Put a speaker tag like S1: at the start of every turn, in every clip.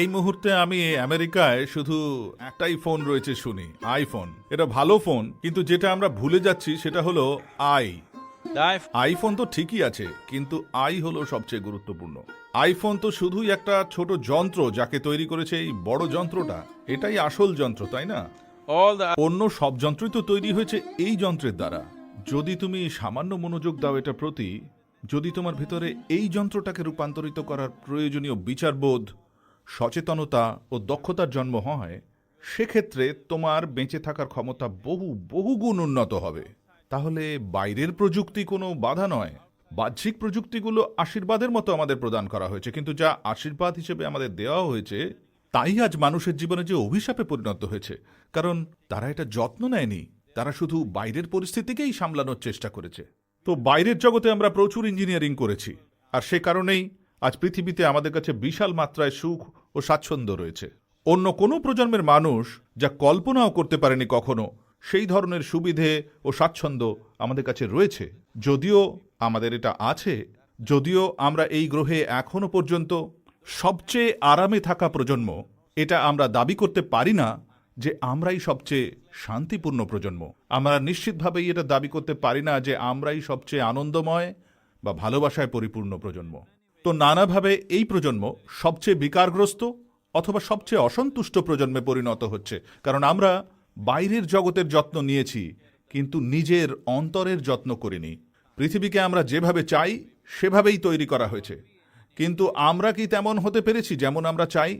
S1: এই মুহূর্তে আমি আমেরিকায় শুধু একটাই ফোন রয়েছে শুনি আইফোন। এটা ভালো ফোন কিন্তু যেটা আমরা ভুলে যাচ্ছি সেটা হলো আই। আইফোন তো ঠিকই আছে কিন্তু আই হলো সবচেয়ে গুরুত্বপূর্ণ। আইফোন তো শুধুই একটা ছোট যন্ত্র যাকে তৈরি করেছে এই বড় যন্ত্রটা। এটাই আসল যন্ত্র তাই না? অন্য সব যন্ত্রই তো তৈরি হয়েছে এই যন্ত্রের দ্বারা। যদি তুমি সামান্য মনোযোগ দাও এটা প্রতি যদি তোমার ভিতরে এই যন্ত্রটাকে রূপান্তরিত করার প্রয়োজনীয় বিচারবোধ সচেতনতা ও দক্ষতার জন্ম হয়, সেক্ষেত্রে তোমার বেঁচে থাকার ক্ষমতা বহু বহু গুণ উন্নত হবে। তাহলে বাইরের প্রযুক্তি কোনো বাধা নয়। বাহ্যিক প্রযুক্তিগুলো আশীর্বাদের মতো আমাদের প্রদান করা হয়েছে, কিন্তু যা আশীর্বাদ হিসেবে আমাদের দেওয়া হয়েছে, তাই আজ মানুষের জীবনে যে অভিশাপে পরিণত হয়েছে। কারণ তারা এটা যত্ন নেয়নি। তারা শুধু বাইরের পরিস্থিতিকেই সামলানোর চেষ্টা করেছে। তো বাইরের জগতে আমরা প্রচুর ইঞ্জিনিয়ারিং করেছি। আর সে কারণেই আজ পৃথিবীতে আমাদের কাছে বিশাল মাত্রায় সুখ ও স্বাচ্ছন্দ্য রয়েছে। অন্য কোনো প্রজন্মের মানুষ যা কল্পনাও করতে পারেনি কখনো, সেই ধরনের সুবিধে ও স্বাচ্ছন্দ্য আমাদের কাছে রয়েছে। যদিও আমাদের এটা আছে, যদিও আমরা এই গ্রহে এখনও পর্যন্ত সবচেয়ে আরামে থাকা প্রজন্ম, এটা আমরা দাবি করতে পারি না যে আমরাই সবচেয়ে শান্তিপূর্ণ প্রজন্ম। আমরা নিশ্চিতভাবেই এটা দাবি করতে পারি না যে আমরাই সবচেয়ে আনন্দময় বা ভালোবাসায় পরিপূর্ণ প্রজন্ম। তো নানাভাবে এই প্রজন্ম সবচেয়ে বিকারগ্রস্ত অথবা সবচেয়ে অসন্তুষ্ট প্রজন্মে পরিণত হচ্ছে। কারণ আমরা বাইরের জগতের যত্ন নিয়েছি, কিন্তু নিজের অন্তরের যত্ন করিনি। পৃথিবীকে আমরা যেভাবে চাই, সেভাবেই তৈরি করা হয়েছে। কিন্তু আমরা কি তেমন হতে পেরেছি যেমন আমরা চাই?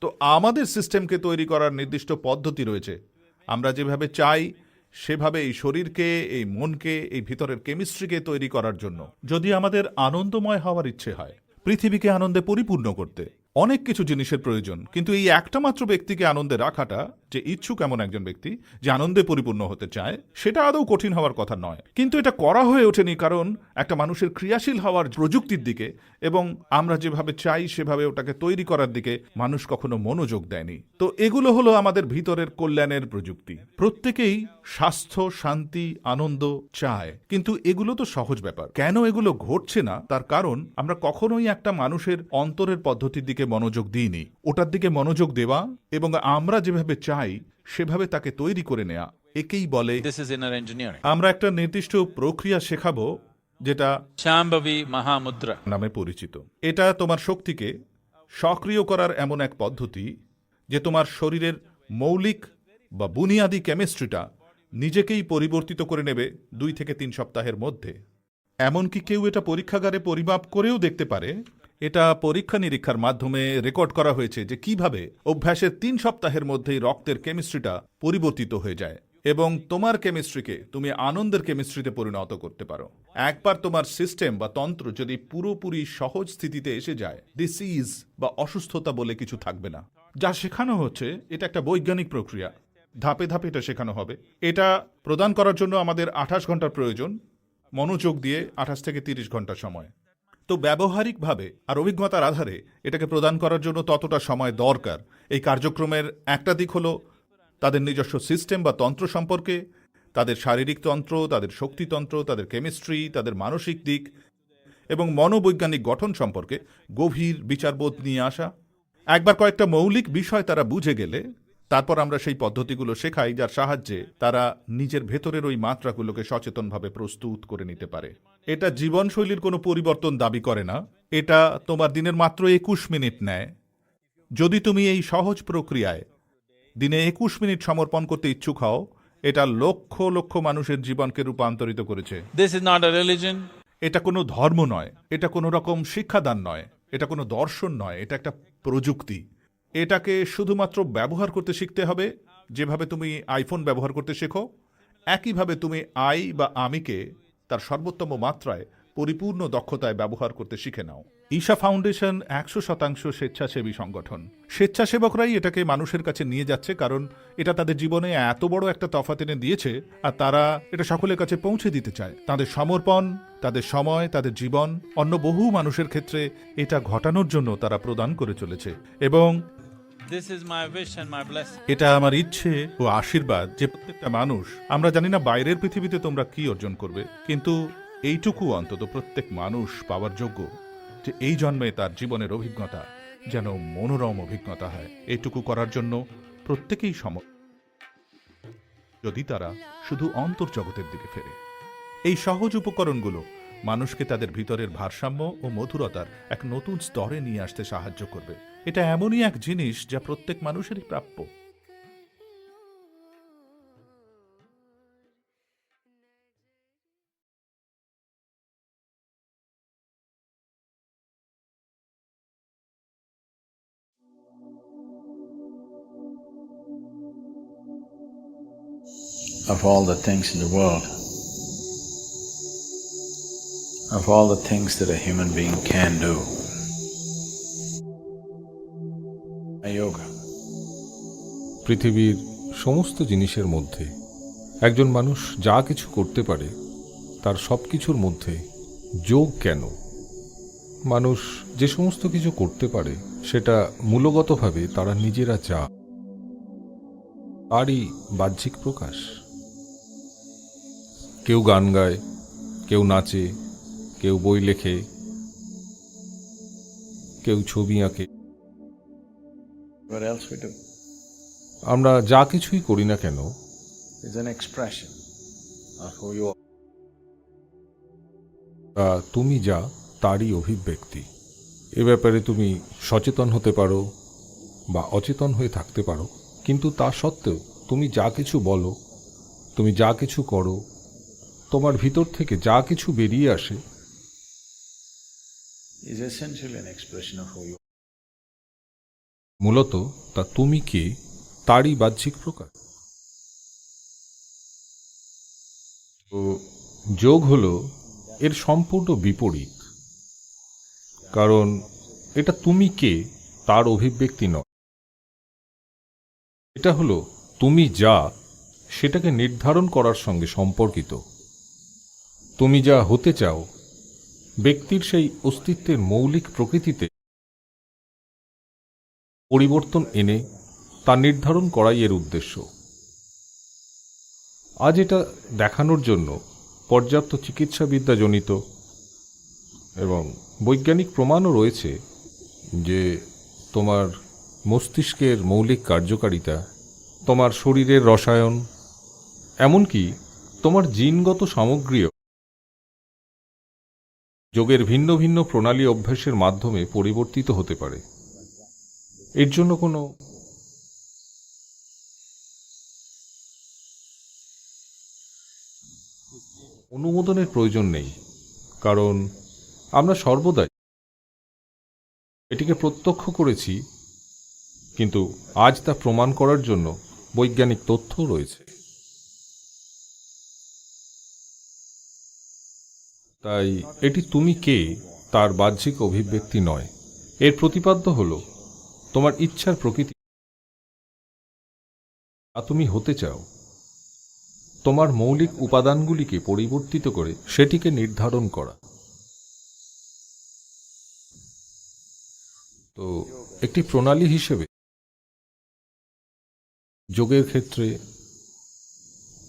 S1: তো আমাদের সিস্টেমকে তৈরি করার নির্দিষ্ট পদ্ধতি রয়েছে। আমরা যেভাবে চাই, সেভাবে এই শরীরকে, এই মনকে, এই ভিতরের কেমিস্ট্রিকে তৈরি করার জন্য। যদি আমাদের আনন্দময় হওয়ার ইচ্ছে হয় পৃথিবীকে আনন্দে পরিপূর্ণ করতে। অনেক কিছু জিনিসের প্রয়োজন, কিন্তু এই একটা মাত্র ব্যক্তিকে আনন্দে রাখাটা যে ইচ্ছুক এমন একজন ব্যক্তি যে আনন্দে পরিপূর্ণ হতে চায়, সেটা আদৌ কঠিন হওয়ার কথা নয়। কিন্তু এটা করা হয়ে ওঠেনি কারণ একটা মানুষের ক্রিয়াশীল হওয়ার প্রযুক্তির দিকে এবং আমরা যেভাবে চাই, সেভাবে ওটাকে তৈরি করার দিকে মানুষ কখনো মনোযোগ দেয়নি। তো এগুলো হলো আমাদের ভিতরের কল্যাণের প্রযুক্তি। প্রত্যেকেই স্বাস্থ্য, শান্তি, আনন্দ চায়। কিন্তু এগুলো তো সহজ ব্যাপার। কেন এগুলো ঘটছে না? তার কারণ আমরা কখনোই একটা মানুষের অন্তরের পদ্ধতির দিকে মনোযোগ দিইনি। ওটার দিকে মনোযোগ দেওয়া এবং আমরা যেভাবে চাই সেভাবে তাকে তৈরি করে নেয়া একেই বলে. আমরা একটা নির্দিষ্ট প্রক্রিয়া শেখাবো যেটা
S2: Shambhavi Mahamudra.
S1: নামে পরিচিত এটা তোমার শক্তিকে সক্রিয় করার এমন এক পদ্ধতি যে তোমার শরীরের মৌলিক বা বুনিয়াদি কেমিস্ট্রিটা নিজেকেই পরিবর্তিত করে নেবে দুই থেকে তিন সপ্তাহের মধ্যে এমনকি কেউ এটা পরীক্ষাগারে পরিমাপ করেও দেখতে পারে এটা পরীক্ষা নিরীক্ষার মাধ্যমে রেকর্ড করা হয়েছে যে কীভাবে অভ্যাসের তিন সপ্তাহের মধ্যেই রক্তের কেমিস্ট্রিটা পরিবর্তিত হয়ে যায় এবং তোমার কেমিস্ট্রিকে তুমি আনন্দের কেমিস্ট্রিতে পরিণত করতে পারো। একবার তোমার সিস্টেম বা তন্ত্র যদি পুরোপুরি সহজ স্থিতিতে এসে যায় ডিসিজ বা অসুস্থতা বলে কিছু থাকবে না। যা শেখানো হচ্ছে, এটা একটা বৈজ্ঞানিক প্রক্রিয়া। ধাপে ধাপে এটা শেখানো হবে। এটা প্রদান করার জন্য আমাদের আঠাশ ঘণ্টার প্রয়োজন। মনোযোগ দিয়ে আঠাশ থেকে তিরিশ ঘণ্টা সময়। তো ব্যবহারিকভাবে আর অভিজ্ঞতার আধারে এটাকে প্রদান করার জন্য ততটা সময় দরকার। এই কার্যক্রমের একটা দিক হলো তাদের নিজস্ব সিস্টেম বা তন্ত্র সম্পর্কে, তাদের শারীরিক তন্ত্র, তাদের শক্তিতন্ত্র তাদের কেমিস্ট্রি, তাদের মানসিক দিক এবং মনোবৈজ্ঞানিক গঠন সম্পর্কে গভীর বিচারবোধ নিয়ে আসা। একবার কয়েকটা মৌলিক বিষয় তারা বুঝে গেলে, তারপর আমরা সেই পদ্ধতিগুলো শেখাই যার সাহায্যে তারা নিজের ভেতরের ওই মাত্রাগুলোকে সচেতনভাবে প্রস্তুত করে নিতে পারে। এটা জীবনশৈলীর কোনো পরিবর্তন দাবি করে না। এটা তোমার দিনের মাত্র একুশ মিনিট নেয়। যদি তুমি এই সহজ প্রক্রিয়ায় দিনে একুশ মিনিট সমর্পণ করতে ইচ্ছুক হও এটা লক্ষ লক্ষ মানুষের জীবনকে রূপান্তরিত করেছে।
S2: A
S1: এটা কোনো ধর্ম নয়। এটা কোনো রকম শিক্ষাদান নয়। এটা কোনো দর্শন নয়। এটা একটা প্রযুক্তি। এটাকে শুধুমাত্র ব্যবহার করতে শিখতে হবে। যেভাবে তুমি আইফোন ব্যবহার করতে শেখো একইভাবে তুমি আই বা আমিকে তার সর্বোত্তম মাত্রায় পরিপূর্ণ দক্ষতায় ব্যবহার করতে শিখে নাও। ঈশা ফাউন্ডেশন একশো শতাংশ স্বেচ্ছাসেবী সংগঠন। স্বেচ্ছাসেবকরাই এটাকে মানুষের কাছে নিয়ে যাচ্ছে কারণ এটা তাদের জীবনে এত বড় একটা তফাৎ এনে দিয়েছে আর তারা এটা সকলের কাছে পৌঁছে দিতে চায়। তাদের সমর্পণ, তাদের সময়, তাদের জীবন, অন্য বহু মানুষের ক্ষেত্রে এটা ঘটানোর জন্য তারা প্রদান করে চলেছে। এবং এটা আমার ইচ্ছে ও আশীর্বাদ যে প্রত্যেকটা মানুষ, আমরা জানি না বাইরের পৃথিবীতে তোমরা কি অর্জন করবে, কিন্তু এইটুকু অন্তত প্রত্যেক মানুষ পাওয়ার যোগ্য যে এই জন্মে তার জীবনের অভিজ্ঞতা যেন মনোরম অভিজ্ঞতা হয়। এইটুকু করার জন্য প্রত্যেকেই সম যদি তারা শুধু অন্তর্জগতের দিকে ফেরে। এই সহজ উপকরণগুলো মানুষকে তাদের ভিতরের ভারসাম্য ও মধুরতার এক নতুন স্তরে নিয়ে আসতে সাহায্য করবে। এটা এমনই এক জিনিস যা প্রত্যেক মানুষেরই প্রাপ্য
S2: Of all the things in the world, of all the things that a human being can do,
S3: পৃথিবীর সমস্ত জিনিসের মধ্যে একজন মানুষ যা কিছু করতে পারে, তার সব কিছুর মধ্যে যোগ কেন? মানুষ যে সমস্ত কিছু করতে পারে, সেটা মূলগতভাবে তারা নিজেরা যা তারই বাহ্যিক প্রকাশ। কেউ গান গায়, কেউ নাচে, কেউ বই লেখে, কেউ ছবি আঁকে।
S2: Else we do
S3: আমরা যা কিছুই করি না কেন
S2: is an expression of who you are.
S3: তা তুমি যা তারই অভিব্যক্তি এ ব্যাপারে তুমি সচেতন হতে পারো বা অচেতন হয়ে থাকতে পারো কিন্তু তা সত্ত্বেও তুমি যা কিছু বলো তুমি যা কিছু করো তোমার ভিতর থেকে যা কিছু বেরিয়ে আসে
S2: is essentially an expression of who you are.
S3: মূলত তা তুমি কে, তারই বাহ্যিক প্রকাশ তো যোগ হলো এর সম্পূর্ণ বিপরীত। কারণ এটা তুমি কে, তার অভিব্যক্তি নয়। এটা হলো তুমি যা, সেটাকে নির্ধারণ করার সঙ্গে সম্পর্কিত। তুমি যা হতে চাও, ব্যক্তির সেই অস্তিত্বের মৌলিক প্রকৃতিতে পরিবর্তন এনে তা নির্ধারণ করাই এর উদ্দেশ্য। আজ এটা দেখানোর জন্য পর্যাপ্ত চিকিৎসাবিদ্যাজনিত এবং বৈজ্ঞানিক প্রমাণও রয়েছে যে তোমার মস্তিষ্কের মৌলিক কার্যকারিতা, তোমার শরীরের রসায়ন, এমনকি তোমার জিনগত সামগ্রীও যোগের ভিন্ন ভিন্ন প্রণালী অভ্যাসের মাধ্যমে পরিবর্তিত হতে পারে। এর জন্য কোনো অনুমোদনের প্রয়োজন নেই, কারণ আমরা সর্বদাই এটিকে প্রত্যক্ষ করেছি, কিন্তু আজ তা প্রমাণ করার জন্য বৈজ্ঞানিক তথ্য রয়েছে। তাই এটি তুমি কে তার বাহ্যিক অভিব্যক্তি নয়। এর প্রতিপাদ্য হল তোমার ইচ্ছার প্রকৃতি। তুমি হতে চাও, তোমার মৌলিক উপাদানগুলিকে পরিবর্তিত করে সেটিকে নির্ধারণ করা। তো, একটি প্রণালী হিসেবে, যোগের ক্ষেত্রে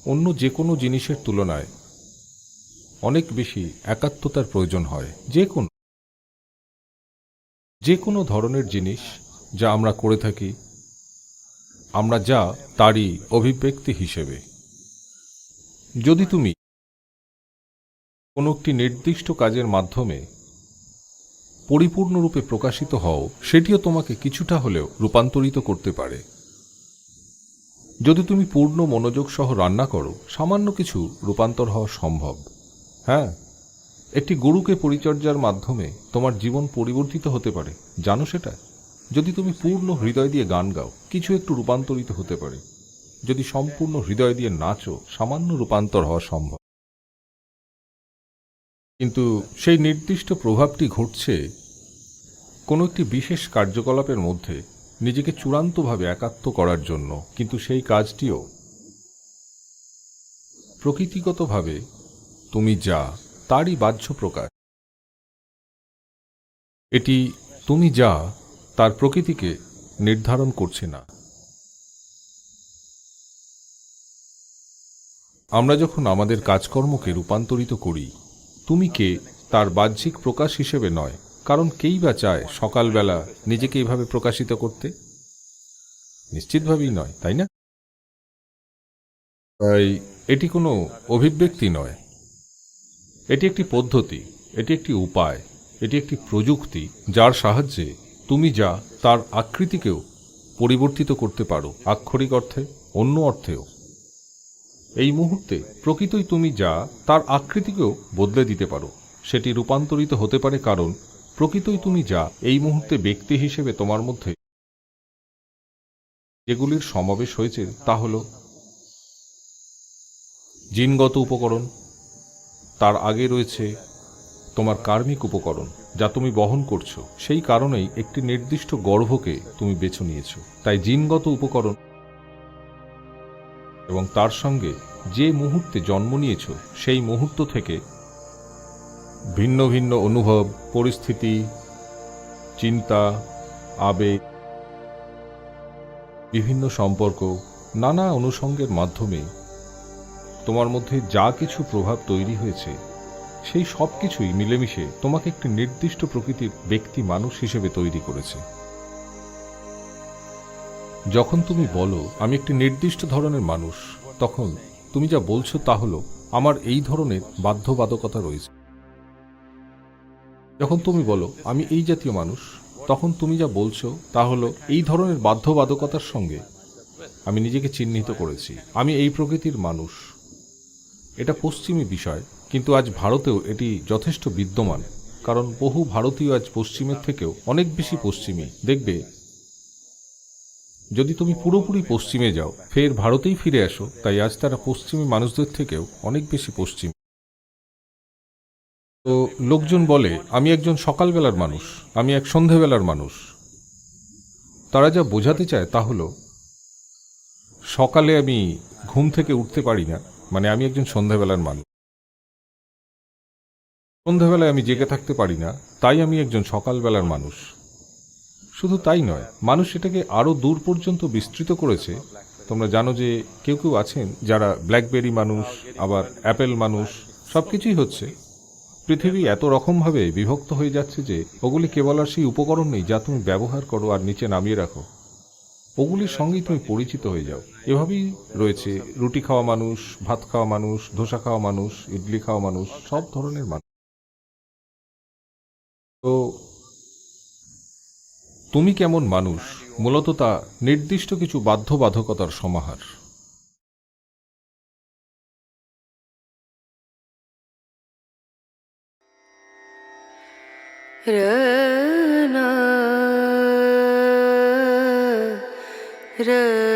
S3: অন্য যে কোনো জিনিসের তুলনায় অনেক বেশি একাত্মতার প্রয়োজন হয়। যে কোনো যে কোনো ধরনের জিনিস যা আমরা করে থাকি, আমরা যা তারই অভিব্যক্তি হিসেবে। যদি তুমি কোনো একটি নির্দিষ্ট কাজের মাধ্যমে পরিপূর্ণরূপে প্রকাশিত হও, সেটিও তোমাকে কিছুটা হলেও রূপান্তরিত করতে পারে। যদি তুমি পূর্ণ মনোযোগ সহ রান্না করো, সামান্য কিছু রূপান্তর হওয়া সম্ভব। হ্যাঁ একটি গুরুকে পরিচর্যার মাধ্যমে তোমার জীবন পরিবর্তিত হতে পারে। জানো সেটা? যদি তুমি পূর্ণ হৃদয় দিয়ে গান গাও, কিছু একটু রূপান্তরিত হতে পারে। যদি সম্পূর্ণ হৃদয় দিয়ে নাচো, সামান্য রূপান্তর হওয়া সম্ভব। কিন্তু সেই নির্দিষ্ট প্রভাবটি ঘটছে কোনো একটি বিশেষ কার্যকলাপের মধ্যে নিজেকে চূড়ান্তভাবে একাত্ম করার জন্য। কিন্তু সেই কাজটিও প্রকৃতিগতভাবে তুমি যা, তারই বাহ্য প্রকাশ। এটি তুমি যা তার প্রকৃতিকে নির্ধারণ করছে না। আমরা যখন আমাদের কাজকর্মকে রূপান্তরিত করি, তুমি কে তার বাহ্যিক প্রকাশ হিসেবে নয়, কারণ কেই বা চায় সকালবেলা নিজেকে এইভাবে প্রকাশিত করতে? নিশ্চিতভাবেই নয়, তাই না? তাই এটি কোনো অভিব্যক্তি নয়। এটি একটি পদ্ধতি, এটি একটি উপায়, এটি একটি প্রযুক্তি যার সাহায্যে তুমি যা তার আকৃতিকেও পরিবর্তিত করতে পারো, আক্ষরিক অর্থে অন্য অর্থেও। এই মুহূর্তে প্রকৃতই তুমি যা তার আকৃতিকেও বদলে দিতে পারো, সেটি রূপান্তরিত হতে পারে কারণ প্রকৃতই তুমি যা এই মুহূর্তে ব্যক্তি হিসেবে তোমার মধ্যে যেগুলির সমাবেশ হয়েছে তা হল জিনগত উপকরণ, তার আগে রয়েছে তোমার কার্মিক উপকরণ যা তুমি বহন করছ, সেই কারণেই একটি নির্দিষ্ট গর্ভকে তুমি বেছে নিয়েছো। তাই জিনগত উপকরণ এবং তার সঙ্গে যে মুহূর্তে জন্ম নিয়েছ, সেই মুহূর্ত থেকে ভিন্ন ভিন্ন অনুভব, পরিস্থিতি, চিন্তা, আবেগ, বিভিন্ন সম্পর্ক, নানা অনুষঙ্গের মাধ্যমে তোমার মধ্যে যা কিছু প্রভাব তৈরি হয়েছে সেই সব কিছুই মিলেমিশে তোমাকে একটি নির্দিষ্ট প্রকৃতির ব্যক্তি মানুষ হিসেবে তৈরি করেছে। যখন তুমি বলো, আমি একটি নির্দিষ্ট ধরনের মানুষ, তখন তুমি যা বলছো তা হলো, আমার এই ধরনের বাধ্যবাধকতা রয়েছে। যখন তুমি বলো, আমি এই জাতীয় মানুষ, তখন তুমি যা বলছো তা হলো, এই ধরনের বাধ্যবাধকতার সঙ্গে আমি নিজেকে চিহ্নিত করেছি। আমি এই প্রকৃতির মানুষ। এটা পশ্চিমী বিষয় কিন্তু আজ ভারতেও এটি যথেষ্ট বিদ্যমান, কারণ বহু ভারতীয় আজ পশ্চিমের থেকেও অনেক বেশি পশ্চিমী। দেখবে, যদি তুমি পুরোপুরি পশ্চিমে যাও, ফের ভারতেই ফিরে আসো, তাই আজ তারা পশ্চিমী মানুষদের থেকেও অনেক বেশি পশ্চিম। তো লোকজন বলে, আমি একজন সকালবেলার মানুষ, আমি এক সন্ধেবেলার মানুষ। তারা যা বোঝাতে চায় তা হলো, সকালে আমি ঘুম থেকে উঠতে পারি না মানে আমি একজন সন্ধ্যাবেলার মানুষ। সন্ধ্যাবেলায় আমি জেগে থাকতে পারি না, তাই আমি একজন সকালবেলার মানুষ। শুধু তাই নয়, মানুষ এটাকে আরও দূর পর্যন্ত বিস্তৃত করেছে। তোমরা জানো যে কেউ কেউ আছেন যারা ব্ল্যাকবেরি মানুষ, আবার অ্যাপেল মানুষ সব কিছুই হচ্ছে। পৃথিবী এত রকমভাবে বিভক্ত হয়ে যাচ্ছে যে ওগুলি কেবল আর সেই উপকরণ নেই যা তুমি ব্যবহার করো আর নিচে নামিয়ে রাখো। ওগুলির সঙ্গেই তুমি পরিচিত হয়ে যাও। এভাবেই রয়েছে রুটি খাওয়া মানুষ, ভাত খাওয়া মানুষ, ধোসা খাওয়া মানুষ, ইডলি খাওয়া মানুষ, সব ধরনের মানুষ। তো তুমি কেমন মানুষ? মূলত তা নির্দিষ্ট কিছু বাধ্যবাধকতার সমাহার।
S4: Rana